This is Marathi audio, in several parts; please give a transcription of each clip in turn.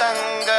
തങ്ക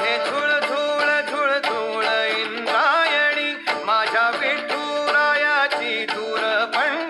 काढे झुळ झुळ झुळ झुळ इंद्रायणी माझ्या विठुरायाची दूर पण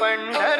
पंढर